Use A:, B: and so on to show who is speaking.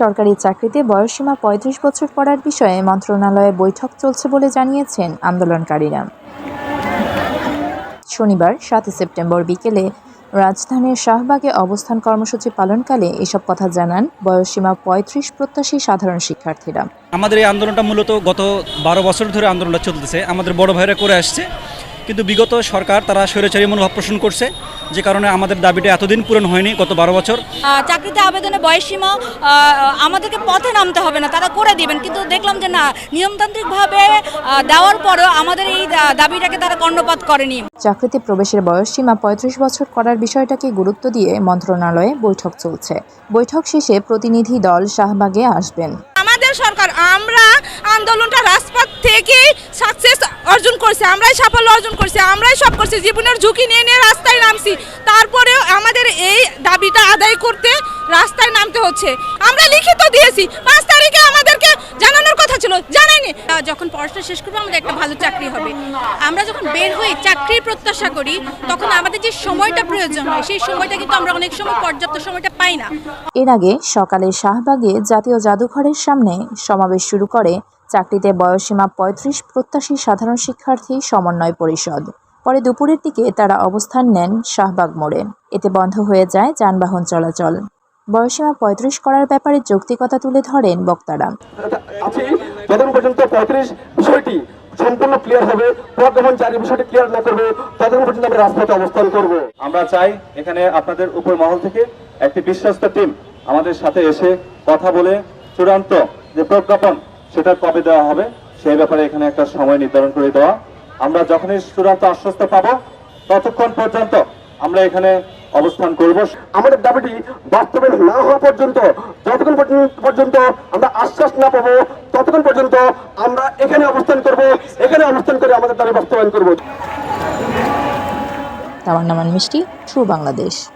A: সরকারি চাকরিতে বয়সসীমা পঁয়ত্রিশ বছর করার বিষয়ে মন্ত্রণালয়ে বৈঠক চলছে বলে জানিয়েছেন আন্দোলনকারীরা। শনিবার সাতই সেপ্টেম্বর বিকেলে রাজধানীর শাহবাগে অবস্থান কর্মসূচি পালনকালে এসব কথা জানান বয়সসীমা পঁয়ত্রিশ প্রত্যাশী সাধারণ শিক্ষার্থীরা।
B: আমাদের এই আন্দোলনটা মূলত গত বারো বছর ধরে আন্দোলনটা চলতেছে। আমাদের বড় ভাইরা করে আসছে। কিন্তু বিগত সরকার তারা স্বৈরাচারী মনোভাব পোষণ করছে যে কারণে আমাদের দাবিটা এতদিন পূরণ হয়নি গত বারো বছর।
C: চাকরিতে আবেদনের বয়সসীমা আহ, আমাদেরকে পথে নামতে হবে না তারা করে দিবেন। কিন্তু দেখলাম যে না নিয়মতান্ত্রিকভাবে দেওয়ার পরও আমাদের এই দা- দাবিটাকে তারা কর্ণপাত করেনি।
A: চাকরিতে প্রবেশের বয়সসীমা পঁয়ত্রিশ বছর করার বিষয়টাকে গুরুত্ব দিয়ে মন্ত্রণালয়ে বৈঠক চলছে। বৈঠক শেষে প্রতিনিধি দল শাহবাগে আসবেন।
D: আমাদের সরকার আমরা আন্দোলনটা রাজপথ থেকেই সাকসেস অর্জন করছে আমরাই সাফল্য অর্জন করছি আমরাই সব করছি, জীবনের ঝুঁকি নিয়ে নিয়ে রাস্তায় নামছি। তারপরেও আমাদের এই দাবিটা আদায় করতে রাস্তায় নামতে হচ্ছে। আমরা লিখিত দিয়েছি, পাঁচ তারিখে আমাদেরকে জানানোর কথা ছিল জানাইনি
C: যখন পড়াশোনা শেষ করব, আমাদের একটা ভালো চাকরি হবে। আমরা যখন বের হই চাকরির প্রত্যাশা করি, তখন আমাদের যে সময়টা প্রয়োজন হয়, সেই সময়টা কিন্তু আমরা অনেক সময় পর্যাপ্ত সময়টা পাই না।
A: এর আগে সকালে শাহবাগে জাতীয় জাদুঘরের সামনে সমাবেশ শুরু করে চাকরিতে বয়সসীমা পঁয়ত্রিশ প্রত্যাশী সাধারণ শিক্ষার্থী সমন্বয় পরিষদ। পরে দুপুরের দিকে তারা অবস্থান নেন শাহবাগ মোড়ে। এতে বন্ধ হয়ে যায় যানবাহন চলাচল। বয়সসীমা পঁয়ত্রিশ করার ব্যাপারে যৌক্তিকতা তুলে ধরেন বক্তারা।
E: পর্যন্ত বিষয়টি সম্পূর্ণ ক্লিয়ার হবে যখন চারি বিষয়টি ক্লিয়ার না করবে ততক্ষণ পর্যন্ত আমরা রাজপথে অবস্থান করব। আমরা চাই এখানে আপনাদের উপর মহল থেকে একটি বিশ্বস্ত টিম আমাদের সাথে এসে কথা বলে চূড়ান্ত যে প্রজ্ঞাপন সেটা কবে দেওয়া হবে। সেই ব্যাপারে এখানে একটা সময় নির্ধারণ করে দেওয়া। আমরা যখনই চূড়ান্ত আশ্বস্ত পাবো ততক্ষণ পর্যন্ত আমরা এখানে অবস্থান করব। আমাদের দাবিটি বাস্তবায়ন না হওয়া পর্যন্ত যতক্ষণ পর্যন্ত- পর্যন্ত আমরা আশ্বাস না পাবো ততক্ষণ পর্যন্ত আমরা এখানে অবস্থান করব। এখানে অবস্থান করে আমাদের দাবি বাস্তবায়ন করব।
A: তামান্নামান মিষ্টি ট্রু বাংলাদেশ।